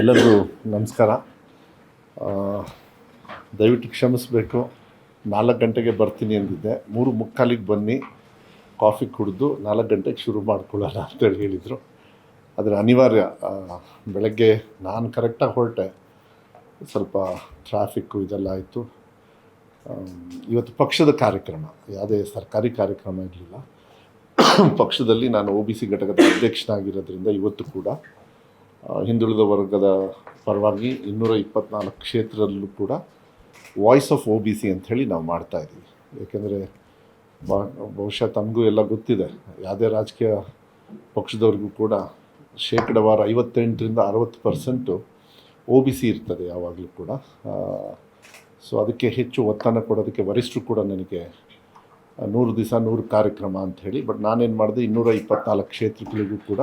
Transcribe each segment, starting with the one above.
ಎಲ್ಲರಿಗೂ ನಮಸ್ಕಾರ. ದಯವಿಟ್ಟು ಕ್ಷಮಿಸಬೇಕು. ನಾಲ್ಕು ಗಂಟೆಗೆ ಬರ್ತೀನಿ ಅಂದಿದ್ದೆ. ಮೂರು ಮುಕ್ಕಾಲಿಗೆ ಬನ್ನಿ. ಕಾಫಿ ಕುಡಿದು ನಾಲ್ಕು ಗಂಟೆಗೆ ಶುರು ಮಾಡ್ಕೊಳ್ಳೋಣ ಅಂತೇಳಿ ಹೇಳಿದರು. ಆದರೆ ಅನಿವಾರ್ಯ ಬೆಳಗ್ಗೆ ನಾನು ಕರೆಕ್ಟಾಗಿ ಹೊರಟೆ. ಸ್ವಲ್ಪ ಟ್ರಾಫಿಕ್ಕು ಇದೆಲ್ಲ ಆಯಿತು. ಇವತ್ತು ಪಕ್ಷದ ಕಾರ್ಯಕ್ರಮ. ಯಾವುದೇ ಸರ್ಕಾರಿ ಕಾರ್ಯಕ್ರಮ ಇರಲಿಲ್ಲ. ಪಕ್ಷದಲ್ಲಿ ನಾನು ಒ ಬಿ ಸಿ ಘಟಕದ ಅಧ್ಯಕ್ಷನಾಗಿರೋದ್ರಿಂದ ಇವತ್ತು ಕೂಡ ಹಿಂದುಳಿದ ವರ್ಗದ ಪರವಾಗಿ ಇನ್ನೂರ ಇಪ್ಪತ್ನಾಲ್ಕು ಕ್ಷೇತ್ರದಲ್ಲೂ ಕೂಡ voice of O B C ಅಂಥೇಳಿ ನಾವು ಮಾಡ್ತಾ ಇದ್ದೀವಿ. ಏಕೆಂದರೆ ಬಹುಶಃ ತಮಗೂ ಎಲ್ಲ ಗೊತ್ತಿದೆ. ಯಾವುದೇ ರಾಜಕೀಯ ಪಕ್ಷದವ್ರಿಗೂ ಕೂಡ ಶೇಕಡವಾರ ಐವತ್ತೆಂಟರಿಂದ ಅರವತ್ತು ಪರ್ಸೆಂಟು ಒ ಬಿ ಸಿ ಇರ್ತದೆ ಯಾವಾಗಲೂ ಕೂಡ. ಸೊ ಅದಕ್ಕೆ ಹೆಚ್ಚು ಒತ್ತನ್ನು ಕೊಡೋದಕ್ಕೆ ವರಿಷ್ಠರು ಕೂಡ ನನಗೆ ನೂರು ದಿವಸ ನೂರು ಕಾರ್ಯಕ್ರಮ ಅಂತ ಹೇಳಿ, ಬಟ್ ನಾನೇನು ಮಾಡಿದೆ ಇನ್ನೂರ ಇಪ್ಪತ್ನಾಲ್ಕು ಕ್ಷೇತ್ರಗಳಿಗೂ ಕೂಡ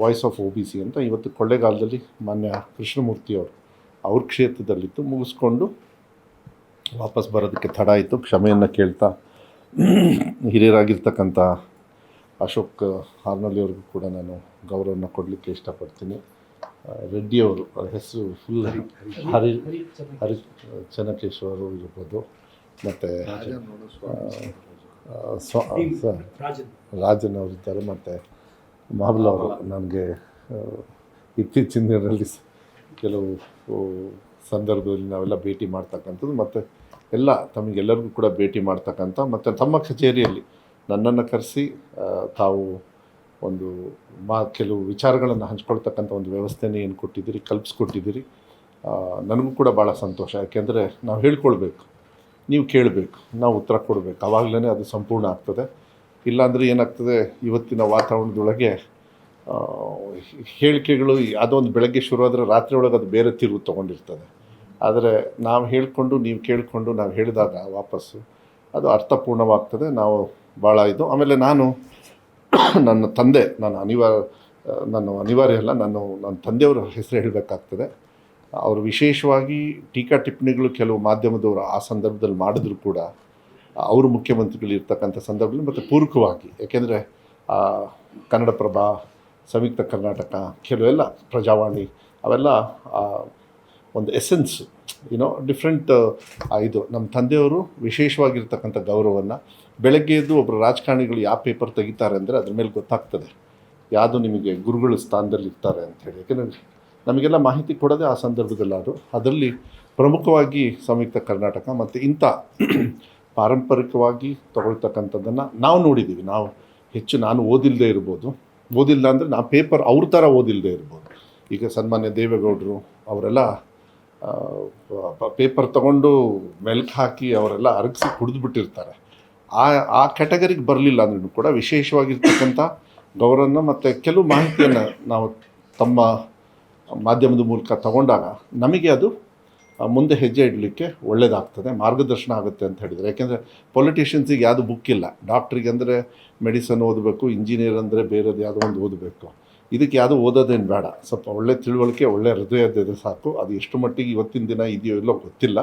voice of O B C ಅಂತ ಇವತ್ತು ಕೊಳ್ಳೇಗಾಲದಲ್ಲಿ ಮಾನ್ಯ ಕೃಷ್ಣಮೂರ್ತಿಯವರು ಅವ್ರ ಕ್ಷೇತ್ರದಲ್ಲಿತ್ತು ಮುಗಿಸ್ಕೊಂಡು ವಾಪಸ್ ಬರೋದಕ್ಕೆ ತಡ ಆಯಿತು. ಕ್ಷಮೆಯನ್ನು ಕೇಳ್ತಾ ಹಿರಿಯರಾಗಿರ್ತಕ್ಕಂಥ ಅಶೋಕ್ ಹಾರ್ನಳ್ಳಿಯವ್ರಿಗೂ ಕೂಡ ನಾನು ಗೌರವನ ಕೊಡಲಿಕ್ಕೆ ಇಷ್ಟಪಡ್ತೀನಿ. ರೆಡ್ಡಿಯವರು ಅವ್ರ ಹೆಸರು ಫುಲ್ ಹರಿ ಹರಿ ಚನ್ನಕೇಶ್ವರು ಇರ್ಬೋದು. ಮತ್ತು ಸ್ವ ರಾಜನ್ ಅವರಿದ್ದಾರೆ. ಮತ್ತು ಮಾಮೂಲ್ ಅವರು ನನಗೆ ಇತ್ತೀಚಿನ ದಿನದಲ್ಲಿ ಕೆಲವು ಸಂದರ್ಭದಲ್ಲಿ ನಾವೆಲ್ಲ ಭೇಟಿ ಮಾಡ್ತಕ್ಕಂಥದ್ದು ಮತ್ತು ಎಲ್ಲ ತಮಗೆಲ್ಲರಿಗೂ ಕೂಡ ಭೇಟಿ ಮಾಡ್ತಕ್ಕಂಥ ಮತ್ತು ತಮ್ಮ ಕಚೇರಿಯಲ್ಲಿ ನನ್ನನ್ನು ಕರೆಸಿ ತಾವು ಒಂದು ಮಾ, ಕೆಲವು ವಿಚಾರಗಳನ್ನು ಹಂಚ್ಕೊಳ್ತಕ್ಕಂಥ ಒಂದು ವ್ಯವಸ್ಥೆನೇ ಏನು ಕೊಟ್ಟಿದ್ದೀರಿ, ಕಲ್ಪಿಸ್ಕೊಟ್ಟಿದ್ದೀರಿ ನನಗೂ ಕೂಡ ಭಾಳ ಸಂತೋಷ. ಯಾಕೆಂದರೆ ನಾವು ಹೇಳ್ಕೊಳ್ಬೇಕು, ನೀವು ಕೇಳಬೇಕು, ನಾವು ಉತ್ತರ ಕೊಡಬೇಕು. ಆವಾಗಲೇ ಅದು ಸಂಪೂರ್ಣ ಆಗ್ತದೆ. ಇಲ್ಲಾಂದರೆ ಏನಾಗ್ತದೆ, ಇವತ್ತಿನ ವಾತಾವರಣದೊಳಗೆ ಹೇಳಿಕೆಗಳು ಅದೊಂದು ಬೆಳಗ್ಗೆ ಶುರುವಾದರೆ ರಾತ್ರಿ ಒಳಗೆ ಅದು ಬೇರೆ ತಿರುವು ತೊಗೊಂಡಿರ್ತದೆ. ಆದರೆ ನಾವು ಹೇಳಿಕೊಂಡು, ನೀವು ಕೇಳಿಕೊಂಡು ನಾವು ಹೇಳಿದಾಗ ವಾಪಸ್ಸು ಅದು ಅರ್ಥಪೂರ್ಣವಾಗ್ತದೆ. ನಾವು ಭಾಳ ಇದು. ಆಮೇಲೆ ನಾನು ನನ್ನ ತಂದೆ ನಾನು ಅನಿವಾರ್ಯ ನಾನು ಅನಿವಾರ್ಯ ಅಲ್ಲ, ನಾನು ನನ್ನ ತಂದೆಯವರ ಹೆಸರು ಹೇಳಬೇಕಾಗ್ತದೆ. ಅವರು ವಿಶೇಷವಾಗಿ ಟೀಕಾ ಟಿಪ್ಪಣಿಗಳು ಕೆಲವು ಮಾಧ್ಯಮದವರು ಆ ಸಂದರ್ಭದಲ್ಲಿ ಮಾಡಿದ್ರು ಕೂಡ ಅವರು ಮುಖ್ಯಮಂತ್ರಿಗಳು ಇರ್ತಕ್ಕಂಥ ಸಂದರ್ಭದಲ್ಲಿ ಮತ್ತು ಪೂರಕವಾಗಿ, ಯಾಕೆಂದರೆ ಕನ್ನಡಪ್ರಭ, ಸಂಯುಕ್ತ ಕರ್ನಾಟಕ ಕೆಲವೆಲ್ಲ ಪ್ರಜಾವಾಣಿ ಅವೆಲ್ಲ ಒಂದು ಎಸೆನ್ಸ್ ಏನೋ ಡಿಫ್ರೆಂಟ್ ಇದು. ನಮ್ಮ ತಂದೆಯವರು ವಿಶೇಷವಾಗಿರ್ತಕ್ಕಂಥ ಗೌರವವನ್ನು ಬೆಳಗ್ಗೆ ಎದ್ದು ಒಬ್ಬರು ರಾಜಕಾರಣಿಗಳು ಯಾವ ಪೇಪರ್ ತೆಗಿತಾರೆ ಅಂದರೆ ಅದ್ರ ಮೇಲೆ ಗೊತ್ತಾಗ್ತದೆ. ಯಾವುದು ನಿಮಗೆ ಗುರುಗಳ ಸ್ಥಾನದಲ್ಲಿ ಇರ್ತಾರೆ ಅಂಥೇಳಿ ಯಾಕೆಂದರೆ, ನಮಗೆಲ್ಲ ಮಾಹಿತಿ ಕೊಡೋದೇ ಆ ಸಂದರ್ಭದಲ್ಲಿ ಅದು ಅದರಲ್ಲಿ ಪ್ರಮುಖವಾಗಿ ಸಂಯುಕ್ತ ಕರ್ನಾಟಕ ಮತ್ತು ಇಂಥ ಪಾರಂಪರಿಕವಾಗಿ ತಗೊಳ್ತಕ್ಕಂಥದ್ದನ್ನು ನಾವು ನೋಡಿದ್ದೀವಿ ನಾವು ಹೆಚ್ಚು ನಾನು ಓದಿಲ್ಲದೆ ಇರ್ಬೋದು. ಓದಿಲ್ಲ ಅಂದರೆ ನಾ ಪೇಪರ್ ಅವ್ರ ಥರ ಓದಿಲ್ಲದೆ ಇರ್ಬೋದು. ಈಗ ಸನ್ಮಾನ್ಯ ದೇವೇಗೌಡರು ಅವರೆಲ್ಲ ಪೇಪರ್ ತಗೊಂಡು ಮೆಲ್ಕ್ ಹಾಕಿ ಅವರೆಲ್ಲ ಅರಗಿಸಿ ಕುಡಿದ್ಬಿಟ್ಟಿರ್ತಾರೆ. ಆ ಆ ಕ್ಯಾಟಗರಿಗೆ ಬರಲಿಲ್ಲ ಅಂದ್ರೂ ಕೂಡ ವಿಶೇಷವಾಗಿರ್ತಕ್ಕಂಥ ಗೌರವನ ಮತ್ತು ಕೆಲವು ಮಾಹಿತಿಯನ್ನು ನಾವು ತಮ್ಮ ಮಾಧ್ಯಮದ ಮೂಲಕ ತಗೊಂಡಾಗ ನಮಗೆ ಅದು ಮುಂದೆ ಹೆಜ್ಜೆ ಇಡಲಿಕ್ಕೆ ಒಳ್ಳೆಯದಾಗ್ತದೆ ಮಾರ್ಗದರ್ಶನ ಆಗುತ್ತೆ ಅಂತ ಹೇಳಿದರೆ. ಯಾಕೆಂದರೆ ಪೊಲಿಟಿಷಿಯನ್ಸಿಗೆ ಯಾವುದು ಬುಕ್ ಇಲ್ಲ. ಡಾಕ್ಟ್ರಿಗೆ ಅಂದರೆ ಮೆಡಿಸನ್ ಓದಬೇಕು ಇಂಜಿನಿಯರ್ ಅಂದರೆ ಬೇರೆದು ಯಾವುದೋ ಒಂದು ಓದಬೇಕು. ಇದಕ್ಕೆ ಯಾವುದು ಓದೋದೇನು ಬೇಡ. ಸ್ವಲ್ಪ ಒಳ್ಳೆ ತಿಳುವಳಿಕೆ, ಒಳ್ಳೆ ಹೃದಯದಿದೆ ಸಾಕು. ಅದು ಎಷ್ಟು ಮಟ್ಟಿಗೆ ಇವತ್ತಿನ ದಿನ ಇದೆಯೋ ಇಲ್ಲೋ ಗೊತ್ತಿಲ್ಲ.